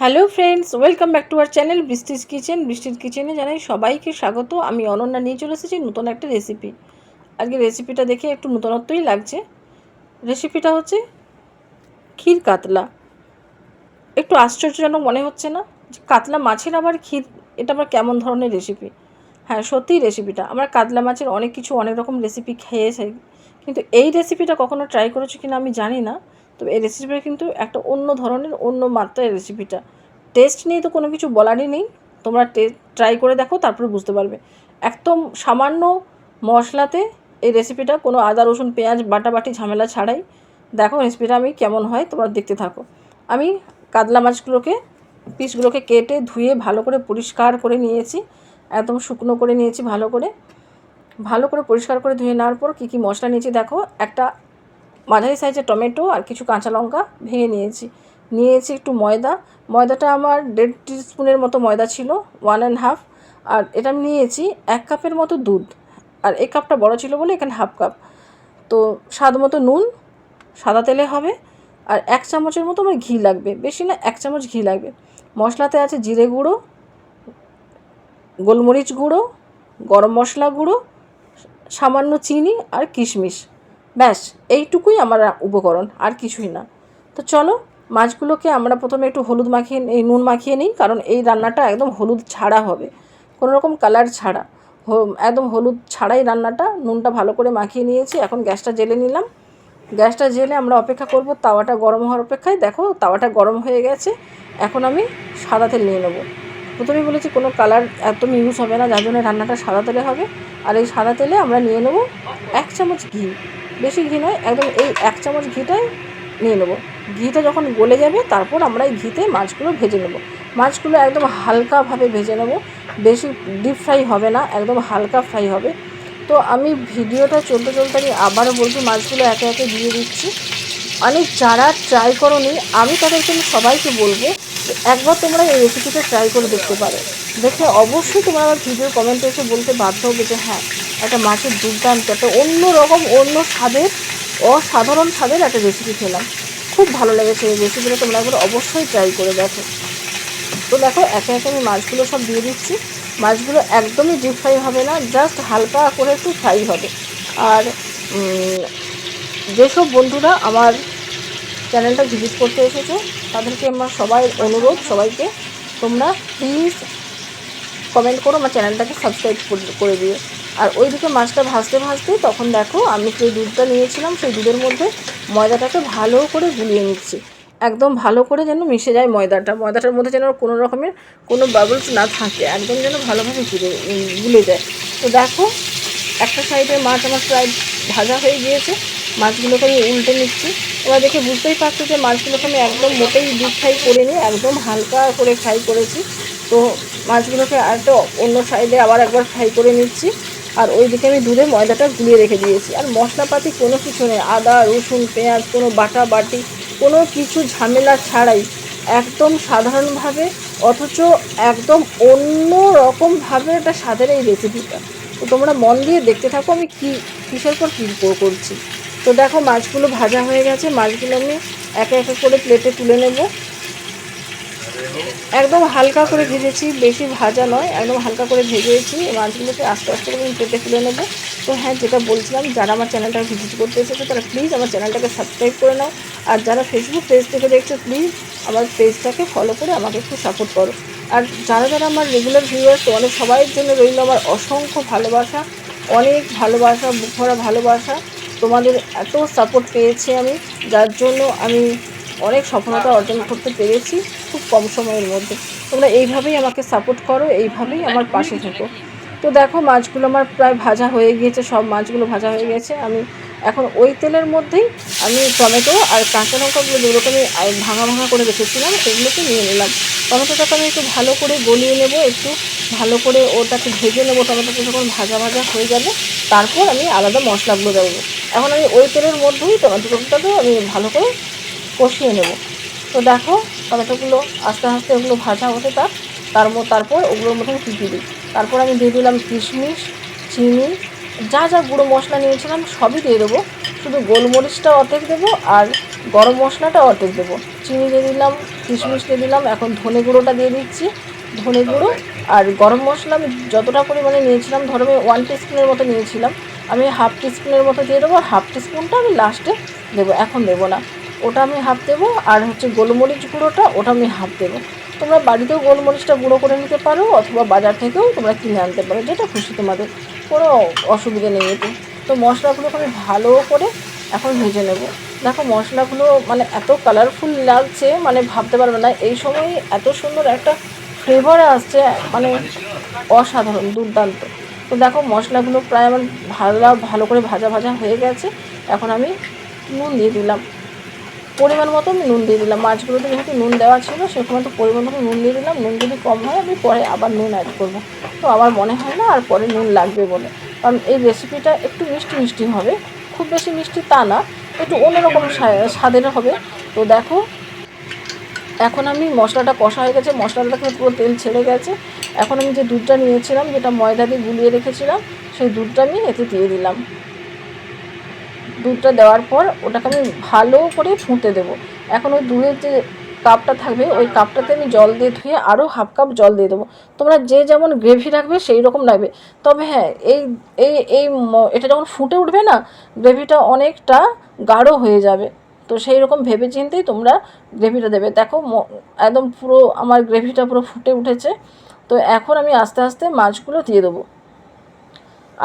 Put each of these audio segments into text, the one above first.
Hello friends welcome back to our channel বৃষ্টির kitchen বৃষ্টির কিচেনে জানাই সবাইকে স্বাগত। আমি অনন্যা নিয়ে চলে এসেছি নতুন একটা রেসিপি আজকে রেসিপিটা দেখে একটু নতুনত্বই লাগছে। রেসিপিটা হচ্ছে ক্ষীর কাতলা। একটু আশ্চর্যজনক মনে হচ্ছে না? যে কাতলা মাছের আবার ক্ষীর, এটা আবার কেমন ধরনের রেসিপি হ্যাঁ সত্যিই রেসিপিটা আমরা কাতলা মাছের অনেক কিছু, অনেক রকম রেসিপি খেয়েছি কিন্তু এই রেসিপিটা কখনো ট্রাই করেছ কিনা আমি জানি না। তবে এই রেসিপিটা কিন্তু একটা অন্য ধরনের, অন্য মাত্রায় রেসিপিটা টেস্ট নিয়ে তো কোনো কিছু বলারই নেই। তোমরা ট্রাই করে দেখো, তারপরে বুঝতে পারবে। একদম সামান্য মশলাতে এই রেসিপিটা কোনো আদা, রসুন, পেঁয়াজ বাটাবাটি ঝামেলা ছাড়াই দেখো রেসিপিটা আমি কেমন হয়, তোমরা দেখতে থাকো। আমি কাতলা মাছগুলোকে, পিসগুলোকে কেটে ধুয়ে ভালো করে পরিষ্কার করে নিয়েছি। একদম শুকনো করে নিয়েছি ভালো করে। ভালো করে পরিষ্কার করে ধুয়ে নেওয়ার পর কী কী মশলা নিয়েছি দেখো। একটা মাঝারি সাইজের টমেটো আর কিছু কাঁচা লঙ্কা ভেঙে নিয়েছি। নিয়েছি একটু ময়দা। ময়দাটা আমার দেড় স্পুনের মতো ময়দা ছিল ওয়ান অ্যান্ড হাফ আর এটা আমি নিয়েছি এক কাপের মতো দুধ। আর এই কাপটা বড় ছিল বলে এখানে হাফ কাপ তো স্বাদ মতো নুন, সাদা তেলে হবে, আর এক চামচের মতো আমার ঘি লাগবে। বেশি না, এক চামচ ঘি লাগবে। মশলাতে আছে জিরে গুঁড়ো, গোলমরিচ গুঁড়ো, গরম মশলা গুঁড়ো, সামান্য চিনি আর কিশমিশ। ব্যাস, এইটুকুই আমার উপকরণ, আর কিছুই না। তো চলো, মাছগুলোকে আমরা প্রথমে একটু হলুদ মাখিয়ে এই নুন মাখিয়ে নিই, কারণ এই রান্নাটা একদম হলুদ ছাড়া হবে। কোনো রকম কালার ছাড়া। একদম হলুদ ছাড়াই রান্নাটা। নুনটা ভালো করে মাখিয়ে নিয়েছি, এখন গ্যাসটা জেলে নিলাম। গ্যাসটা জেলে আমরা অপেক্ষা করব তাওয়াটা গরম হওয়ার অপেক্ষায়। দেখো, তাওয়াটা গরম হয়ে গেছে। এখন আমি সাদা তেল নিয়ে নেব। প্রথমেই বলেছি কোনো কালার একদম ইউজ হবে না, যার জন্য রান্নাটা সাদা তেলে হবে। আর এই সাদা তেলে আমরা নিয়ে নেব এক চামচ ঘি। বেশি ঘি নয়, একদম এই এক চামচ ঘিটাই নিয়ে নেব। ঘিটা যখন গলে যাবে, তারপর আমরা এই ঘিতে মাছগুলো ভেজে নেব। মাছগুলো একদম হালকাভাবে ভেজে নেব। বেশি ডিপ ফ্রাই হবে না, একদম হালকা ফ্রাই হবে। তো আমি ভিডিওটা চলতে চলতে আমি আবারও বলছি, মাছগুলো একে একে দিয়ে দিচ্ছি। অনেক যারা ট্রাই করনি, আমি তাদের জন্য সবাইকে বলব একবার তোমরা এই রেসিপিটা ট্রাই করে দেখতে পারো। দেখে অবশ্যই তোমরা আমার ভিডিও কমেন্টে এসে বলতে বাধ্য হবে যে হ্যাঁ একটা মাছের দুর্দান্ত, একটা অন্য রকম অন্য স্বাদের, অসাধারণ স্বাদের একটা রেসিপি খেলাম। খুব ভালো লেগেছে এই রেসিপিটা তোমরা একবার অবশ্যই ট্রাই করে দেখো। তো দেখো, একে একে আমি মাছগুলো সব দিয়ে দিচ্ছি। মাছগুলো একদমই ডিপ ফ্রাই হবে না জাস্ট হালকা করে একটু ফ্রাই হবে। আর যেসব বন্ধুরা আমার চ্যানেলটা ভিজিট করতে এসেছে, তাদেরকে আমার সবাই অনুরোধ, সবাইকে তোমরা প্লিজ কমেন্ট করো, আমার চ্যানেলটাকে সাবস্ক্রাইব করে দিও। আর ওইদিকে মাছটা ভাজতে ভাজতে তখন দেখো আমি যে দুধটা নিয়েছিলাম, সেই দুধের মধ্যে ময়দাটাকে ভালো করে গুলিয়ে নিচ্ছি। একদম ভালো করে যেন মিশে যায় ময়দাটা। ময়দাটার মধ্যে যেন কোনো রকমের কোনো বাবলস না থাকে। একদম যেন ভালোভাবে ঘুরে গুলে যায়। তো দেখো, একটা সাইডে মাছ আমার প্রায় ভাজা হয়ে গিয়েছে। মাছগুলোকে আমি উল্টে নিচ্ছি। এবার দেখে বুঝতেই পারছ যে মাছগুলোকে আমি একদম মোটেই ডিপ ফ্রাই করে নিয়ে একদম হালকা করে ফ্রাই করেছি। তো মাছগুলোকে আরেকটা অন্য সাইডে আবার একবার ফ্রাই করে নিচ্ছি। আর ওইদিকে আমি দুধে ময়দাটা গুলিয়ে রেখে দিয়েছি। আর মশলাপাতি কোনো কিছু নেই। আদা, রসুন, পেঁয়াজ, কোনো বাটা বাটি, কোনো কিছু ঝামেলা ছাড়াই একদম সাধারণভাবে, অথচ একদম অন্য রকমভাবে একটা স্বাদের এই রেসিপিটা তো তোমরা মন দিয়ে দেখতে থাকো আমি কী, কিসের পর কী করছি। তো দেখো, মাছগুলো ভাজা হয়ে গেছে। মাছগুলো আমি একে একে করে প্লেটে তুলে নেব। একদম হালকা করে ভেজেছি, বেশি ভাজা নয়, একদম হালকা করে ভেজেছি। মাছগুলোকে আস্তে আস্তে করে প্লেটে তুলে নেব। তো হ্যাঁ যেটা বলছিলাম, যারা আমার চ্যানেলটা ভিজিট করতে এসেছে, তারা প্লিজ আমার চ্যানেলটাকে সাবস্ক্রাইব করে নাও। আর যারা ফেসবুক পেজ থেকে দেখছ প্লিজ আমার পেজটাকে ফলো করে আমাকে একটু সাপোর্ট করো। আর যারা যারা আমার রেগুলার ভিউয়ার্স তোমাদের সবাইয়ের জন্য রইল আমার অসংখ্য ভালোবাসা, অনেক ভালোবাসা বুক ভরা ভালোবাসা। তোমাদের এত সাপোর্ট পেয়েছি আমি, যার জন্য আমি অনেক সফলতা অর্জন করতে পেরেছি। কম সময়ের মধ্যে। তোমরা এইভাবেই আমাকে সাপোর্ট করো, এইভাবেই আমার পাশে থেকো। তো দেখো, মাছগুলো আমার প্রায় ভাজা হয়ে গিয়েছে, সব মাছগুলো ভাজা হয়ে গেছে আমি এখন ওই তেলের মধ্যেই আমি টমেটো আর কাঁচা লঙ্কাগুলো আমি ভাঙা ভাঙা করে রেখেছিলাম, সেগুলোকে নিয়ে নিলাম। টমেটোটাকে আমি একটু ভালো করে গলিয়ে নেব, একটু ভালো করে ওটাকে ভেজে নেব, টমেটোটা যখন ভাজা ভাজা হয়ে যাবে, তারপর আমি আলাদা মশলাগুলো দেবো। এখন আমি ওই তেলের মধ্যেই টমেটোটাকেও আমি ভালো করে কষিয়ে নেব। তো দেখো টমেটোগুলো আস্তে আস্তে ওগুলো ভাজা হতে থাক, তার তারপর ওগুলোর মধ্যে কী কী দিই? তারপর আমি দিয়ে দিলাম কিশমিশ, চিনি, যা যা গুঁড়ো মশলা নিয়েছিলাম সবই দিয়ে দেবো। শুধু গোলমরিচটা অর্ধেক দেবো আর গরম মশলাটা অর্ধেক দেবো। চিনি দিয়ে দিলাম, কিশমিশ দিয়ে দিলাম, এখন ধনে গুঁড়োটা দিয়ে দিচ্ছি। ধনে গুঁড়ো আর গরম মশলা আমি যতটা পরিমাণে নিয়েছিলাম, ধরো আমি ওয়ান টিস্পুনের মতো নিয়েছিলাম, আমি হাফ টিস্পুনের মতো দিয়ে দেবো আর হাফ টিস্পুনটা আমি লাস্টে দেবো, এখন দেবো না। ওটা আমি হাফ দেবো, আর হচ্ছে গোলমরিচ গুঁড়োটা ওটা আমি হাফ দেবো। তোমরা বাড়িতেও গোলমরিচটা গুঁড়ো করে নিতে পারো, অথবা বাজার থেকেও তোমরা কিনে আনতে পারো, যেটা খুশি তোমাদের। কোনো অসুবিধা নেই এতে। তো মশলাগুলোকে আমি ভালো করে এখন ভেজে নেব। দেখো মশলাগুলো মানে এত কালারফুল লাগছে মানে ভাবতে পারবে না। এই সময় এত সুন্দর একটা ফ্লেভার আসছে মানে অসাধারণ, দুর্দান্ত। তো দেখো মশলাগুলো প্রায় আমার ভালো ভালো করে ভাজা ভাজা হয়ে গেছে। এখন আমি নুন দিয়ে দিলাম। পরিমাণ মতো আমি নুন দিয়ে দিলাম। মাছগুলোতে যেহেতু নুন দেওয়া ছিল, সেরকম মতো পরিমাণ মতো নুন দিয়ে দিলাম। নুন যদি কম হয়, আমি পরে আবার নুন অ্যাড করব। তো আমার মনে হয় না আর পরে নুন লাগবে বলে। কারণ এই রেসিপিটা একটু মিষ্টি মিষ্টি হবে। খুব বেশি মিষ্টি তা না, একটু অন্যরকম স্বা- স্বাদের হবে। তো দেখো, এখন আমি মশলাটা কষা হয়ে গেছে। মশলাটা থেকে পুরো তেল ছেড়ে গেছে। এখন আমি যে দুধটা নিয়েছিলাম, যেটা ময়দা দিয়ে গুলিয়ে রেখেছিলাম, সেই দুধটা আমি এতে দিয়ে দিলাম। দুধটা দেওয়ার পর ওটাকে আমি ভালো করে ফুটে দেবো। এখন ওই দুধের যে কাপটা থাকবে, ওই কাপটাতে আমি জল দিয়ে ধুয়ে আরও হাফ কাপ জল দিয়ে দেবো। তোমরা যে যেমন গ্রেভি রাখবে, সেই রকম রাখবে। তবে হ্যাঁ এই এই এই এটা যখন ফুটে উঠবে না, গ্রেভিটা অনেকটা গাঢ় হয়ে যাবে। তো সেই রকম ভেবে চিন্তেই তোমরা গ্রেভিটা দেবে। দেখো একদম পুরো আমার গ্রেভিটা পুরো ফুটে উঠেছে। তো এখন আমি আস্তে আস্তে মাছগুলো দিয়ে দেবো।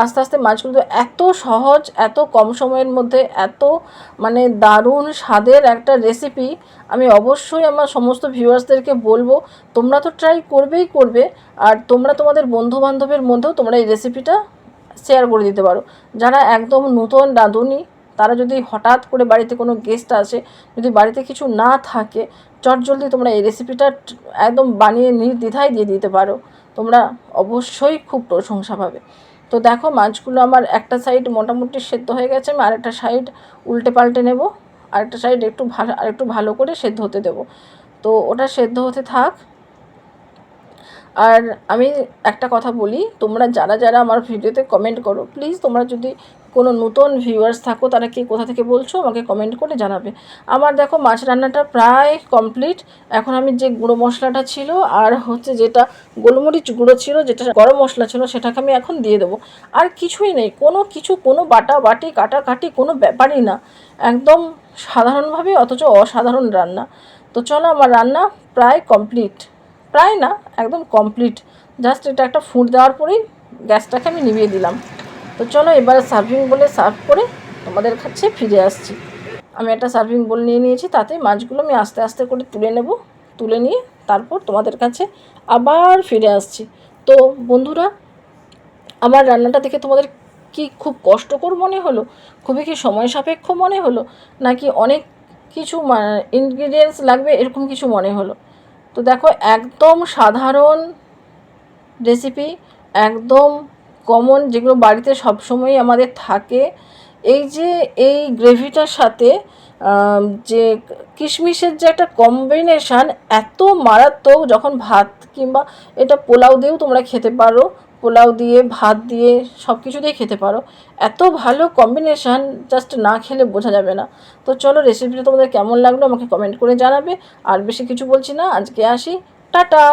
আস্তে আস্তে মাছগুলো এত সহজ, এত কম সময়ের মধ্যে, এত মানে দারুণ স্বাদের একটা রেসিপি আমি অবশ্যই আমার সমস্ত ভিউয়ার্সদেরকে বলব, তোমরা তো ট্রাই করবেই করবে, আর তোমরা তোমাদের বন্ধু বান্ধবের মধ্যেও তোমরা এই রেসিপিটা শেয়ার করে দিতে পারো। যারা একদম নতুন, রাঁধুনি, তারা যদি হঠাৎ করে বাড়িতে কোনো গেস্ট আসে, যদি বাড়িতে কিছু না থাকে চটজলদি তোমরা এই রেসিপিটা একদম বানিয়ে নির্দ্বিধায় দিয়ে দিতে পারো। তোমরা অবশ্যই খুব প্রশংসা পাবে। তো দেখো, মাছগুলো আমার একটা সাইড মোটামুটি সেদ্ধ হয়ে গেছে, আমি আরেকটা সাইড উল্টে পাল্টে নেব। আরেকটা সাইড একটু ভালো আরেকটু ভালো করে সেদ্ধ হতে দেবো। তো ওটা সেদ্ধ হতে থাক। আর আমি একটা কথা বলি, তোমরা যারা যারা আমার ভিডিওতে কমেন্ট করো প্লিজ তোমরা যদি কোনো নতুন ভিউয়ার্স থাকো, তারা কে কোথা থেকে বলছো আমাকে কমেন্ট করে জানাবে। আমার দেখো মাছ রান্নাটা প্রায় কমপ্লিট এখন আমি যে গুঁড়ো মশলাটা ছিল আর হচ্ছে যেটা গোলমরিচ গুঁড়ো ছিল, যেটা গরম মশলা ছিল, সেটাকে আমি এখন দিয়ে দেবো। আর কিছুই নেই, কোনো কিছু, কোনো বাটা বাটি, কাটাকাটি, কোনো ব্যাপারই না। একদম সাধারণভাবে, অথচ অসাধারণ রান্না। তো চলো আমার রান্না প্রায় কমপ্লিট প্রায় না, একদম কমপ্লিট জাস্ট এটা একটা ফুট দেওয়ার পরেই গ্যাসটাকে আমি নিভিয়ে দিলাম। তো চলো এবারে সার্ভিং বলে সার্ভ করে তোমাদের কাছে ফিরে আসছি। আমি একটা সার্ভিং বোল নিয়ে নিয়েছি তাতে মাছগুলো আমি আস্তে আস্তে করে তুলে নেব, তুলে নিয়ে তারপর তোমাদের কাছে আবার ফিরে আসছি। তো বন্ধুরা, আমার রান্নাটা দেখে তোমাদের কি খুব কষ্টকর মনে হলো? খুবই কি সময় সাপেক্ষ মনে হলো? নাকি অনেক কিছু ইনগ্রিডিয়েন্টস লাগবে এরকম কিছু মনে হলো? তো দেখো, একদম সাধারণ রেসিপি একদম কমন যেগুলো বাড়িতে সবসময়ই আমাদের থাকে। এই যে, এই গ্রেভিটার সাথে যে কিশমিশের যে একটা কম্বিনেশান এত মারাত্মক, যখন ভাত কিংবা এটা পোলাও দিয়েও তোমরা খেতে পারো পোলাও দিয়ে, ভাত দিয়ে সব কিছু দিয়ে খেতে পারো। এত ভালো কম্বিনেশান জাস্ট না খেলে বোঝা যাবে না। তো চলো রেসিপিটা তোমাদের কেমন লাগল আমাকে কমেন্ট করে জানাবে। আর বেশি কিছু বলছি না, আজকে আসি। টাটা!